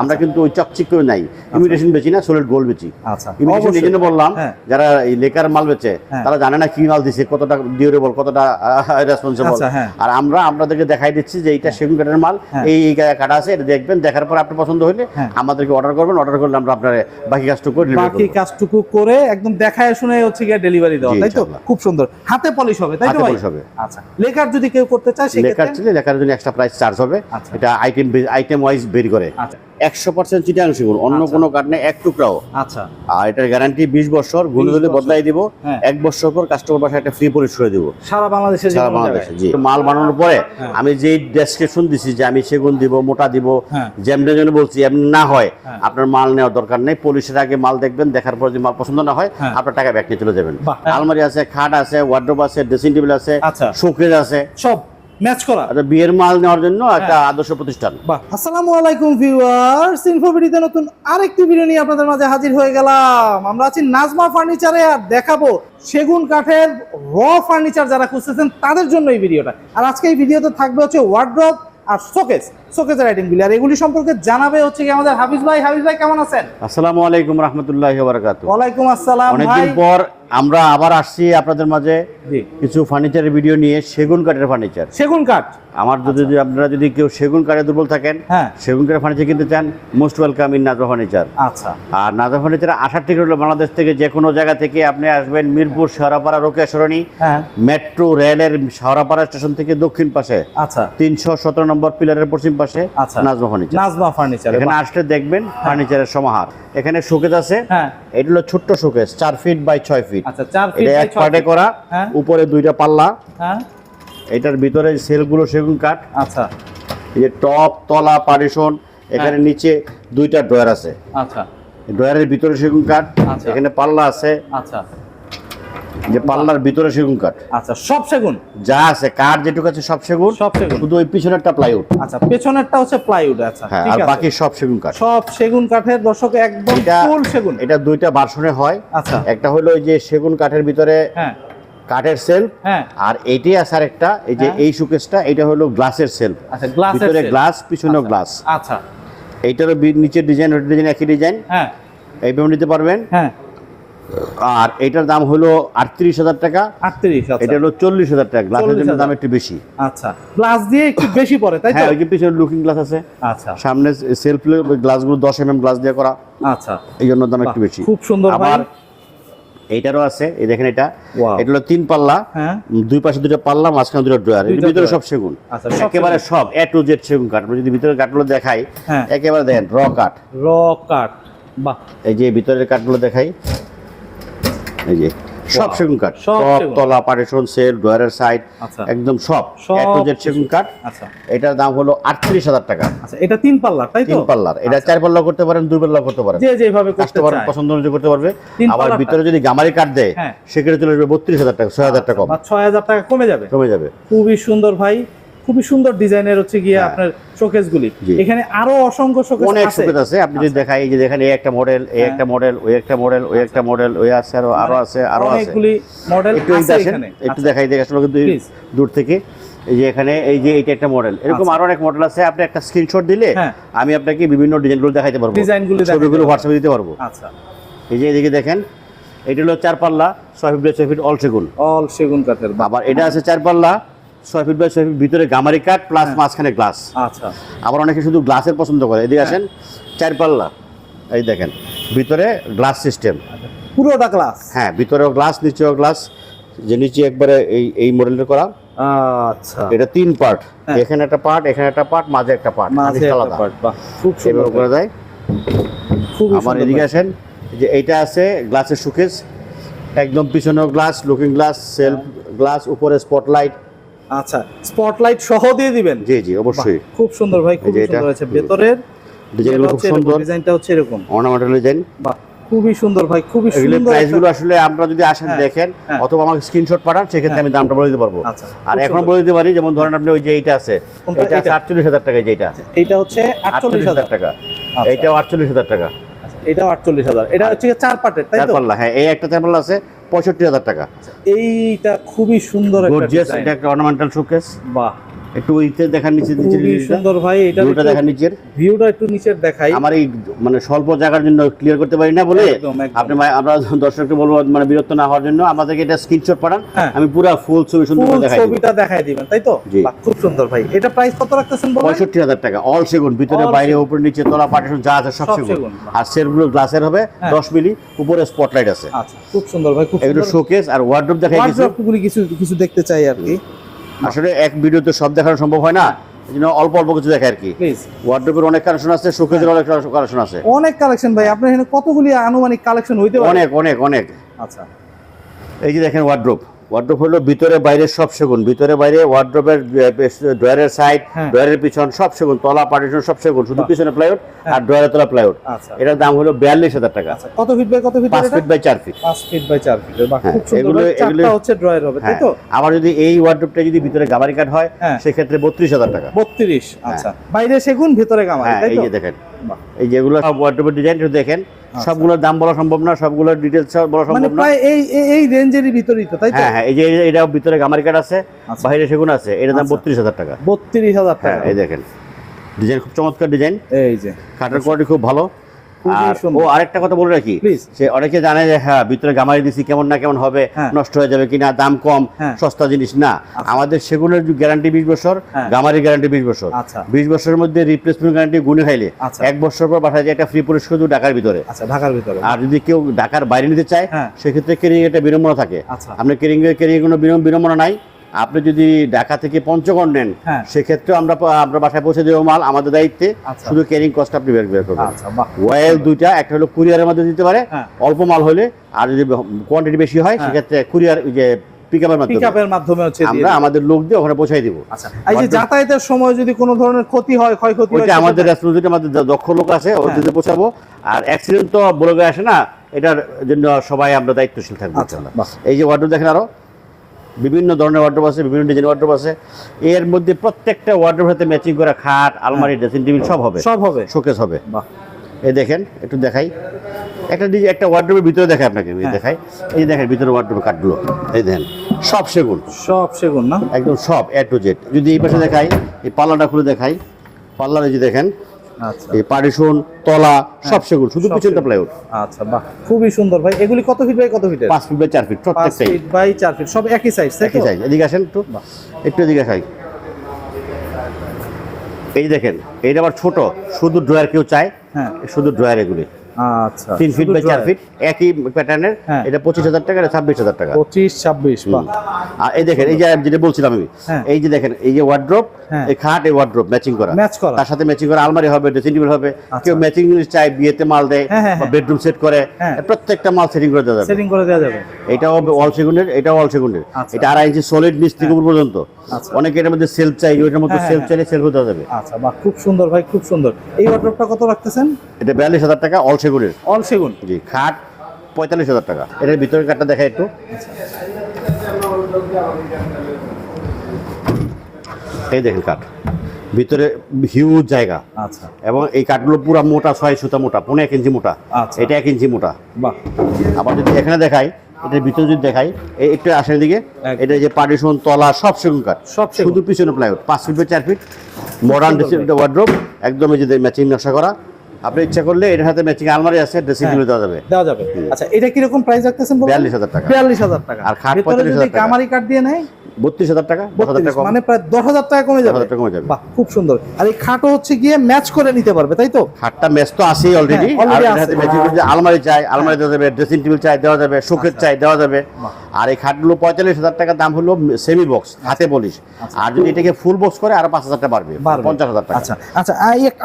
আমরা কিন্তু ওই চকচিক করে নাই ইমিটেশন বেচি না সলিড গোল্ড বেচি আচ্ছা ইমিটেশন এই জন্য বললাম হ্যাঁ। যারা এই লেকার মাল বেচে হ্যাঁ। তারা জানে না কি মাল দিছে কতটা ডিউরেবল কতটা রেসপন্সিবল আচ্ছা, হ্যাঁ। আর আমরা আপনাদেরকে দেখাই দিচ্ছি যে এইটা সেগুন কাঠের মাল। এই এই কাটা আছে এটা দেখবেন দেখার পর আপনার পছন্দ হলে। আমাদেরকে অর্ডার করবেন অর্ডার করলে আমরা আপনার বাকি কাজটুকু বাকি। কাজটুকু করে একদম দেখায় শুনে হচ্ছে গিয়ে ডেলিভারি দেওয়া তাই তো খুব সুন্দর হাতে পলিশ হবে তাই তো ভাই হবে। আচ্ছা লেখার যদি কেউ করতে চায় লেকার সেক্ষেত্রে লেকার জন্য এক্সট্রা প্রাইস চার্জ হবে আচ্ছা। এটা আইটেম আইটেম ওয়াইজ বের করে আচ্ছা একশো পার্সেন্ট অন্য আচ্ছা। কোনো কাঠ নেই এক টুকরাও আচ্ছা আর এটার গ্যারান্টি বিশ বছরগুলো 20 যদি বদলাই দিব হ্যাঁ। এক বছর পর কাস্টমার বাসায় একটা ফ্রি পলিশ করে দিব সারা বাংলাদেশে সারা বাংলাদেশে জি মাল বানানোর পরে হ্যাঁ। আমি যে ডেসক্রিপশন দিছি যে আমি সেগুন দিব মোটা দিব হ্যাঁ। যেমনি জন্য বলছি এমনি না হয়। আপনার মাল নেওয়ার দরকার নেই পলিশের আগে মাল দেখবেন দেখার পর যদি মাল পছন্দ না হয়। আপনার টাকা ব্যাক নিয়ে চলে যাবেন আলমারি আছে খাট আছে ওয়ার্ড্রোব আছে ড্রেসিং টেবিল আছে আচ্ছা। শোকেজ আছে সব ম্যাচ করা। আর বিয়ের মাল নেওয়ার জন্য হ্যাঁ। একটা আদর্শ প্রতিষ্ঠান। বাহ আসসালামু আলাইকুম ভিউয়ার্স ইনফোভিডিতে নতুন আরেকটি ভিডিও নিয়ে আপনাদের মাঝে হাজির হয়ে গেলাম। আমরা আছি নাজমা ফার্নিচারে আর দেখাবো সেগুন কাঠের র ফার্নিচার যারা খুঁজতেছেন তাদের জন্য এই ভিডিওটা আর আজকে এই ভিডিওতে থাকবে হচ্ছে ওয়ার্ড্রপ আর শোকেস শোকেসের আইটেমগুলি আর এগুলি সম্পর্কে জানাবে হচ্ছে কি আমাদের হাফিজ ভাই। হাফিজ ভাই কেমন আছেন? আসসালামু আলাইকুম রহমতুল্লাহ বারাকাত ওয়ালাইকুম আসসালাম ভাই। অনেকদিন পর আমরা আবার আসছি আপনাদের মাঝে কিছু ফার্নিচারের ভিডিও নিয়ে সেগুন কাঠের ফার্নিচার সেগুন কাঠ। আমার যদি যদি আপনারা যদি কেউ সেগুন কাঠে দুর্বল থাকেন হ্যাঁ। সেগুন কাঠের ফার্নিচার কিনতে চান most welcome in Naja furniture আচ্ছা। আর নাজা ফার্নিচার আসার ঠিক হলো বাংলাদেশ থেকে যে কোনো জায়গা থেকে আপনি আসবেন মিরপুর শেওড়াপাড়া রোকেয়া সরণি হ্যাঁ। মেট্রো রেলের শেওড়াপাড়া স্টেশন থেকে দক্ষিণ পাশে। আচ্ছা। তিনশো সতেরো নম্বর পিলারের পশ্চিম পাশে আচ্ছা। নাজমা ফার্নিচার নাজমা ফার্নিচার এখানে আসলে দেখবেন ফার্নিচারের সমাহার। এখানে শোকেজ আছে। হ্যাঁ। এটা হলো ছোট্ট শোকেজ চার ফিট বাই ছয় ফিট আচ্ছা 4 ফিট এক ছয় করা হ্যাঁ। উপরে দুইটা পাল্লা। হ্যাঁ। এটার ভিতরে সেলগুলো সেগুন কাঠ। আচ্ছা। এই যে টপ তলা পারিশন এখানে হ্যাঁ। নিচে দুইটা ড্রয়ার আছে। আচ্ছা। ড্রয়ারের ভিতরে সেগুন কাঠ আচ্ছা। এখানে পাল্লা আছে। আচ্ছা। যে পাল্লার ভিতরে সেগুন কাঠ। আচ্ছা সব সেগুন? যা আছে কাঠ যেটুকু আছে সব সেগুন। সব সেগুন। শুধু ওই পিছনেরটা প্লাইউড আচ্ছা পেছনেরটা হচ্ছে প্লাইউড আচ্ছা হ্যাঁ আর বাকি সব সেগুন কাঠ। সব সেগুন কাঠের দর্শক একদম ফুল সেগুন। এটা দুইটা ভার্সনে হয়। আচ্ছা। একটা হলো ওই যে সেগুন কাঠের ভিতরে হ্যাঁ। কাঠের সেলফ হ্যাঁ। আর এটি আছে আর একটা এই যে হ্যাঁ। এই সুকেসটা এটা হলো গ্লাসের সেলফ আচ্ছা গ্লাসের ভিতরে গ্লাস পিছনেও আচ্ছা, গ্লাস আচ্ছা। এইটারও নিচের ডিজাইন ওটার ডিজাইন একই ডিজাইন হ্যাঁ। এইভাবে নিতে পারবেন। হ্যাঁ। আর এটার দাম হলো আটত্রিশ হাজার টাকা। আটত্রিশ এটা আচ্ছা হলো চল্লিশ হাজার টাকা গ্লাসের জন্য দাম একটু বেশি। আচ্ছা। গ্লাস দিয়ে একটু বেশি পড়ে তাই তো? হ্যাঁ ওই যে পিছনে লুকিং গ্লাস আছে। আচ্ছা। সামনে সেলফ গ্লাসগুলো দশ এম এম গ্লাস দিয়ে করা। আচ্ছা। এই জন্য দাম একটু বেশি। খুব সুন্দর আবার এইটারও আছে এই দেখেন এটা। এটা হলো তিন পাল্লা। হ্যাঁ। দুই পাশে দুটো পাল্লা মাঝখানে দুটো ড্রয়ার এর ভিতরে সব সেগুন। আচ্ছা একেবারে সব এ টু জেড সেগুন কাঠ। যদি ভিতরের কাঠগুলো দেখাই হ্যাঁ। একেবারে দেখেন র কাঠ। র কাঠ। বাহ। এই যে ভিতরের কাঠগুলো দেখাই এই যে সব সেগুন কাঠ সব তলা পার্টিশন সেল ড্রয়ারের সাইড আচ্ছা। একদম সব সব এ টু জেড সেগুন কাঠ আচ্ছা। এটার দাম হলো আটত্রিশ হাজার টাকা। আচ্ছা এটা তিন পাল্লা তাই তিন পাল্লার। এটা চার পাল্লা করতে পারেন দুই পাল্লা করতে পারেন। যে যেভাবে করতে চায়। পছন্দ অনুযায়ী করতে পারবে। আবার ভিতরে যদি গামারি কাঠ দেয় হ্যাঁ। সেক্ষেত্রে চলে আসবে বত্রিশ হাজার টাকা ছয় হাজার টাকা কম। ছয় হাজার টাকা কমে যাবে। কমে যাবে। খুবই সুন্দর ভাই। খুবই সুন্দর ডিজাইনের হচ্ছে গিয়ে হ্যাঁ। আপনার শোকেস গুলি এখানে আরও অসংখ্য শোকেস অনেক সুবিধা আছে। আপনি যদি দেখাই এই যে দেখেন এই একটা মডেল এই হ্যাঁ। একটা মডেল ওই একটা মডেল ওই একটা মডেল ওই আছে আরও আরও আছে আরও আছে। অনেকগুলি মডেল আছে এখানে। একটু আচ্ছা, দেখাই দেখে আসলে কিন্তু দূর থেকে এই যে এখানে এই যে এটা একটা মডেল এরকম আচ্ছা। আরও অনেক মডেল আছে। আপনি একটা স্ক্রিনশট দিলে হ্যাঁ। আমি আপনাকে বিভিন্ন ডিজাইনগুলো দেখাইতে পারব। ডিজাইনগুলো ছবিগুলো। হোয়াটসঅ্যাপে দিতে পারব। আচ্ছা। এই যে এদিকে দেখেন এটা হলো চার পাল্লা ছয় ফিট ছয় ফিট অল সেগুন। অল সেগুন কাঠের আবার এটা আছে চার পাল্লা ছয় ফিট বাই ছয় ফিট ভিতরে গামারি কাঠ প্লাস হ্যাঁ। মাঝখানে গ্লাস আচ্ছা। আবার অনেকে শুধু গ্লাসের পছন্দ করে। এদিকে হ্যাঁ। আসেন চার পাল্লা। এই দেখেন ভিতরে গ্লাস সিস্টেম পুরোটা ক্লাস হ্যাঁ ভিতরেও গ্লাস নিচেও গ্লাস যে নিচে একবারে এই এই মডেলের করা। আচ্ছা। এটা তিন পার্ট হ্যাঁ। এখানে একটা পার্ট এখানে একটা পার্ট মাঝে একটা পার্ট মাঝে একটা part, বাহ, খুব সুন্দর করে দেয় আবার সুন্দর এদিকে আসেন যে এইটা আছে গ্লাসের সুকেস একদম পিছনেও glass looking glass shelf glass উপরে স্পটলাইট আচ্ছা স্পটলাইট সহ দিয়ে দিবেন? জি জি অবশ্যই। খুব সুন্দর ভাই খুব। সুন্দর আছে ভেতরের ডিজাইনগুলো খুব সুন্দর। ডিজাইনটা হচ্ছে এরকম। অর্নামেন্টাল ডিজাইন বাহ খুবই সুন্দর ভাই খুবই সুন্দর প্রাইস একটা- আসলে আমরা যদি আসেন হ্যাঁ, দেখেন হ্যাঁ। অথবা আমাকে স্ক্রিনশট পাঠান সেক্ষেত্রে আমি দামটা বলে দিতে পারব। আচ্ছা আর এখন বলে দিতে পারি যেমন ধরেন আপনি ওই যে এইটা আছে এটা? আটচল্লিশ হাজার টাকা যেটা এটা হচ্ছে আটচল্লিশ হাজার। টাকা। এইটাও আটচল্লিশ হাজার টাকা। আচ্ছা, এটাও আটচল্লিশ হাজার। এটা হচ্ছে চার পাটের তাই তো? হ্যাঁ এই একটা পাল্লা আছে পঁয়ষট্টি হাজার টাকা। এইটা খুবই সুন্দর একটা এটা একটা অর্নামেন্টাল শোকেস বাহ। একটু ওইতে দেখার নিচে নিচে সুন্দর ভাই এটা ভিউটা দেখার নিচের। ভিউটা একটু নিচের দেখাই। আমার এই মানে স্বল্প জায়গার জন্য ক্লিয়ার করতে পারি না বলে। আপনি আমরা দর্শককে বলব মানে বিরক্ত না হওয়ার জন্য আমাদেরকে এটা স্ক্রিনশট পাঠান। হ্যাঁ। আমি পুরো ফুল ছবি সুন্দর করে দেখাই ছবিটা দেখাই দিবেন তাই তো? খুব সুন্দর ভাই। এটা প্রাইস কত রাখতেছেন বলেন? পঁয়ষট্টি হাজার টাকা অল সেগুন ভিতরে বাইরে। উপরে নিচে তলা পার্টিশন যা আছে সব সেগুন। আর সেটগুলো গ্লাসের হবে হ্যাঁ। দশ মিলি উপরে স্পটলাইট আছে। আচ্ছা খুব সুন্দর ভাই খুব এগুলো সুন্দর। শোকেস আর ওয়ার্ডরোব দেখাই কিছু। কিছু কিছু দেখতে চাই আর কি। আসলে এক ভিডিওতে সব দেখানো সম্ভব হয় না জন্য অল্প অল্প কিছু দেখে আর কি। অনেক কালেকশন আছে শোকেজের অনেক কালেকশন আছে। অনেক কালেকশন ভাই আপনার এখানে কতগুলি আনুমানিক কালেকশন হইতে পারে? অনেক অনেক অনেক। আচ্ছা। এই যে দেখেন ওয়ার্ড্রোপ ওয়ার্ড্রোপ হলো ভিতরে বাইরে সব সেগুন। ভিতরে বাইরে ওয়ার্ড্রোপের ড্রয়ারের সাইড হ্যাঁ। ড্রয়ারের পিছন সব সেগুন তলা পার্টিশন সব সেগুন শুধু পিছনে প্লাইউড হ্যাঁ। আর ড্রয়ারের তলা প্লাইউড আচ্ছা। এটার দাম হলো বিয়াল্লিশ হাজার টাকা। আচ্ছা কত ফিট বাই কত ফিট পাঁচ ফিট বাই চার ফিট পাঁচ ফিট বাই চার ফিট হ্যাঁ, খুব সুন্দর। এগুলো- এগুলো- হচ্ছে ড্রয়ার হবে তাই তো? আবার যদি এই ওয়ার্ড্রোপটা যদি ভিতরে গাবারি কাঠ হয়। সেক্ষেত্রে বত্রিশ হাজার টাকা। বত্রিশ আচ্ছা। বাইরে সেগুন ভিতরে গামারি এই যে দেখেন। এই যেগুলো সব ওয়ার্ড্রোপের ডিজাইন দেখেন। সবগুলোর দাম বলা সম্ভব না সবগুলোর ডিটেলস বলা মানে সম্ভব না। প্রায় এই এই- এই রেঞ্জেরই ভিতরেই তো তাই তো? হ্যাঁ হ্যাঁ এই যে এটা ভিতরে গামারি কাট আছে আচ্ছা। বাইরে সেগুন আছে এটার দাম আচ্ছা। বত্রিশ হাজার টাকা। বত্রিশ হাজার হ্যাঁ টাকা। এই দেখেন। ডিজাইন খুব চমৎকার ডিজাইন। এই যে। কাটার কোয়ালিটি খুব ভালো। আর ও আরেকটা কথা বলে রাখি সে অনেকে জানে যে হ্যাঁ ভিতরে গামারি দিছি কেমন না কেমন হবে হ্যাঁ। নষ্ট হয়ে যাবে কিনা দাম কম হ্যাঁ। সস্তা জিনিস না আমাদের সেগুলোর গ্যারান্টি বিশ বছর হ্যাঁ। গামারির গ্যারান্টি বিশ বছর আচ্ছা। বিশ বছরের মধ্যে রিপ্লেসমেন্ট গ্যারান্টি গুনে খাইলে আচ্ছা। এক বছর পর বাসায় যে একটা ফ্রি পুরস্কার ঢাকার ভিতরে আচ্ছা ঢাকার ভিতরে আর যদি কেউ ঢাকার বাইরে নিতে চায়। সেক্ষেত্রে কেরিং একটা বিড়ম্বনা থাকে আচ্ছা। আপনার কেরিং এর কেরিং কোনো বিড়ম- বিড়ম্বনা নাই আপনি যদি ঢাকা থেকে পঞ্চগড় নেন হ্যাঁ। সেক্ষেত্রে আমরা আমরা বাসায় পৌঁছে দেবো মাল আমাদের দায়িত্বে আচ্ছা। শুধু কেরিং কস্ট আপনি বের বের করবেন আচ্ছা ওয়েল দুইটা একটা হলো কুরিয়ারের মধ্যে দিতে পারে হ্যাঁ। অল্প মাল হলে আর যদি কোয়ান্টিটি বেশি হয় হ্যাঁ। সেক্ষেত্রে কুরিয়ার যে পিক মাধ্যমে হচ্ছে আমরা আমাদের লোক দিয়ে ওখানে পৌঁছাই দিব আচ্ছা এই যে যাতায়াতের সময় যদি কোনো ধরনের ক্ষতি হয় ক্ষয়ক্ষতি হয় আমাদের রেসপন্সিবিলিটি আমাদের দক্ষ লোক আছে হ্যাঁ। ওদের পৌঁছাবো আর অ্যাক্সিডেন্ট তো বলে আসে না এটার জন্য সবাই আমরা দায়িত্বশীল থাকব আচ্ছা। এই যে ওয়ার্ডরোব দেখেন আরও বিভিন্ন ধরনের ওয়ার্ডরোব আছে বিভিন্ন ডিজাইন ওয়ার্ডরোব আছে। এর মধ্যে প্রত্যেকটা ওয়ার্ডরোবের সাথে ম্যাচিং করা খাট আলমারি ড্রেসিং টেবিল সব হবে। সব হবে। শোকেস হবে। বাহ। এই দেখেন একটু দেখাই। একটা ডিজ একটা ওয়ার্ডরোবের ভিতরে দেখাই আপনাকে হ্যাঁ। দেখাই। এই দেখেন ভিতরে ওয়ার্ডরোবের কাঠগুলো এই দেখেন সব সেগুন। সব সেগুন না? একদম সব এ টু জেড যদি এই পাশে দেখাই এই পাল্লাটা খুলে দেখাই। পাল্লার এই যে দেখেন এই পারিশন তলা সব সেগুন শুধু পিছনটা প্লাইউড আচ্ছা বাহ খুবই সুন্দর ভাই। এগুলি কত ফিট বাই কত ফিট পাঁচ ফিট বাই 4 ফিট প্রত্যেকটাই 5 ফিট বাই চার ফিট সব একই সাইজ একই সাইজ এদিকে আসেন একটু। একটু এদিকে আসেন। এই দেখেন এইটা আবার ছোট শুধু ড্রয়ার কেউ চায় হ্যাঁ। শুধু ড্রয়ার এগুলি। আচ্ছা। তিন ফিট বাই চার ফিট একই প্যাটার্নের। এটা পঁচিশ হাজার টাকা এটা ছাব্বিশ হাজার টাকা। পঁচিশ ছাব্বিশ আর এই দেখেন এই যে যেটা বলছিলাম আমি হ্যাঁ। এই যে দেখেন এই যে ওয়ার্ড্রপ হ্যাঁ। এই খাট এই ওয়ার্ড্রপ ম্যাচিং করা। ম্যাচ করা। তার সাথে ম্যাচিং করা আলমারি হবে ড্রেসিং টেবিল হবে। আচ্ছা। কেউ ম্যাচিং জিনিস চায় বিয়েতে মাল দেয় হ্যাঁ, বা। বেডরুম সেট করে। প্রত্যেকটা মাল সেটিং করে দেওয়া যাবে। সেটিং করে দেওয়া যাবে। এটাও অল সেগুনের এটাও অল সেগুনের। আচ্ছা। এটা আড়াই ইঞ্চি সলিড নিচ থেকে উপর পর্যন্ত। আচ্ছা। অনেকে এটার মধ্যে সেলফ চাই ওইটার মধ্যে সেলফ চাইলে সেলফ দেওয়া যাবে। আচ্ছা বাহ খুব সুন্দর ভাই খুব সুন্দর। এই ওয়ার্ড্রপটা কত রাখতেছেন? এটা বিয়াল্লিশ হাজার টাকা অল সেগুনের অল সেগুন। জি খাট পঁয়তাল্লিশ হাজার টাকা। এটার ভিতরের কাঠটা দেখা একটু। এই দেখেন কাঠ ভিতরে হিউজ জায়গা। আচ্ছা। এবং এই কাঠগুলো পুরো মোটা ছয় সুতা মোটা পনেরো এক ইঞ্চি মোটা। আচ্ছা। এটা এক ইঞ্চি মোটা। বাহ। আবার যদি এখানে দেখাই এটার ভিতরে যদি দেখাই একটু আসের দিকে। এটা যে পার্টিশন তলা সব সেগুন কাঠ সব। শুধু পিছনে প্লাইউড পাঁচ ফিট বাই চার ফিট মডার্ন সুন্দর ওয়ার্ড্রোব একদম এই যে ম্যাচিং নকশা করা। আপনি ইচ্ছা করলে এটার সাথে ম্যাচিং আলমারি আছে ড্রেসিং হ্যাঁ। টেবিল দেওয়া যাবে দেওয়া যাবে আচ্ছা এটা কি রকম প্রাইস রাখতেছেন বলুন? বিয়াল্লিশ হাজার টাকা বিয়াল্লিশ হাজার টাকা আর খাট 45,000 টাকা। কামারি কাট দিয়ে নেয় বত্রিশ হাজার টাকা দশ হাজার 32, টাকা কম। মানে প্রায় দশ হাজার টাকা কমে যাবে। হাজার টাকা কমে যাবে। বাহ খুব সুন্দর। আর এই খাটও হচ্ছে গিয়ে ম্যাচ করে নিতে পারবে তাই তো? খাটটা ম্যাচ তো অলরেডি হ্যাঁ, আলমারি চাই আলমারি দেওয়া যাবে ড্রেসিং টেবিল চাই দেওয়া যাবে শোকের চাই দেওয়া যাবে। আর এই খাটগুলো পঁয়তাল্লিশ হাজার টাকা দাম হলো সেমি বক্স হাতে বলিস আর যদি এটাকে ফুল বক্স করে আরও পাঁচ হাজার টাকা বাড়বে। পঞ্চাশ হাজার টাকা। আচ্ছা আচ্ছা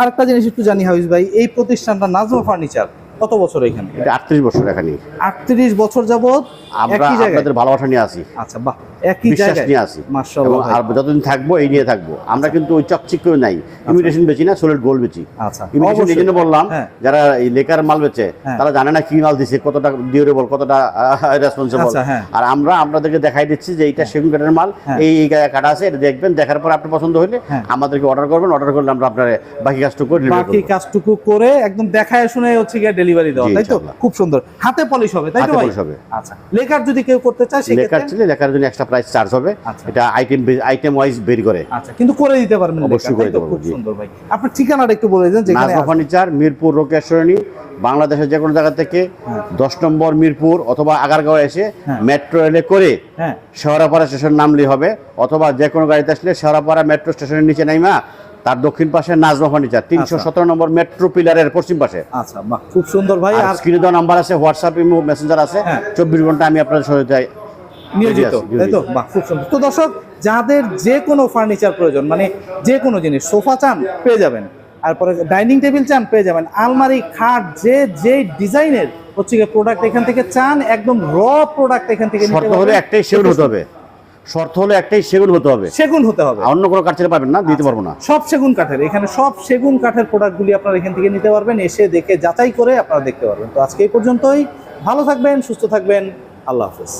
আরেকটা জিনিস একটু জানি হাউস ভাই এই প্রতিষ্ঠানটা নাজমা ফার্নিচার কত বছর এখানে? এটা আটত্রিশ বছর এখানে। আটত্রিশ বছর যাবত আমরা আপনাদের ভালোবাসা নিয়ে আসি। আচ্ছা বাহ একই বিশ্বাস নিয়ে আসি। মাশাআল্লাহ এবং আর যতদিন থাকব এই নিয়ে থাকব। আমরা কিন্তু ওই নাই। ইমিটেশন বেচি না সোলেট গোল বেচি। আচ্ছা ইমিটেশন এই জন্য বললাম হ্যাঁ। যারা এই লেকার মাল বেচে হ্যাঁ। তারা জানে না কি মাল দিছে কতটা ডিউরেবল কতটা রেসপন্সিবল আচ্ছা, হ্যাঁ। আর আমরা আপনাদেরকে দেখাই দিচ্ছি যে এইটা সেগুন কাঠের মাল। এই এই কাটা আছে এটা দেখবেন দেখার পর আপনার পছন্দ হলে। আমাদেরকে অর্ডার করবেন অর্ডার করলে আমরা আপনার বাকি কাজটুকু করে বাকি। কাজটুকু করে একদম দেখায় শুনে হচ্ছে গিয়ে ডেলিভারি দেওয়া তাই তো? খুব সুন্দর। হাতে পলিশ হবে তাই তো ভাই? আচ্ছা লেকার যদি কেউ করতে চায় লেখার সেক্ষেত্রে ছিল লেখার জন্য এক্সট্রা প্রাইস চার্জ হবে। আচ্ছা। এটা আইটেম আইটেম ওয়াইজ বের করে। আচ্ছা কিন্তু করে দিতে পারবেন অবশ্যই করে পারব, খুব সুন্দর ভাই। আপনার ঠিকানাটা একটু বলে দেন যেখানে। ফার্নিচার মিরপুর রোকেশ্বরণী বাংলাদেশের যে কোনো জায়গা থেকে দশ নম্বর মিরপুর অথবা আগারগাঁও এসে হ্যাঁ। মেট্রো রেলে করে হ্যাঁ। শেওড়াপাড়া স্টেশন নামলেই হবে অথবা যে কোনো গাড়িতে আসলে শেওড়াপাড়া মেট্রো স্টেশনের নিচে নাইমা তার দক্ষিণ পাশে নাজমা ফার্নিচার তিনশো সতেরো নম্বর মেট্রো পিলারের পশ্চিম পাশে। আচ্ছা খুব সুন্দর ভাই। আর স্ক্রিনে দেওয়া নাম্বার আছে হোয়াটসঅ্যাপ ইমো মেসেঞ্জার আছে। হ্যাঁ। চব্বিশ ঘণ্টা আমি আপনাদের সাথে যাই। নিয়োজিত। তাই তো? বাহ খুব সুন্দর। তো দর্শক যাদের যে কোনো ফার্নিচার প্রয়োজন মানে যে কোনো জিনিস সোফা চান পেয়ে যাবেন। তারপরে ডাইনিং টেবিল চান পেয়ে যাবেন। আলমারি খাট যে যে ডিজাইনের হচ্ছে প্রোডাক্ট এখান থেকে চান একদম র প্রোডাক্ট এখান থেকে নিতে একটাই সেগুন হতে হবে। শর্ত হলো একটাই সেগুন হতে হবে। সেগুন হতে হবে। অন্য কোনো কাঠের পাবেন না দিতে পারব না। সব সেগুন কাঠের এখানে সব সেগুন কাঠের প্রোডাক্টগুলি আপনারা এখান থেকে নিতে পারবেন এসে দেখে যাচাই করে আপনারা দেখতে পারবেন। তো আজকে এই পর্যন্তই। ভালো থাকবেন সুস্থ থাকবেন। আল্লাহ হাফেজ।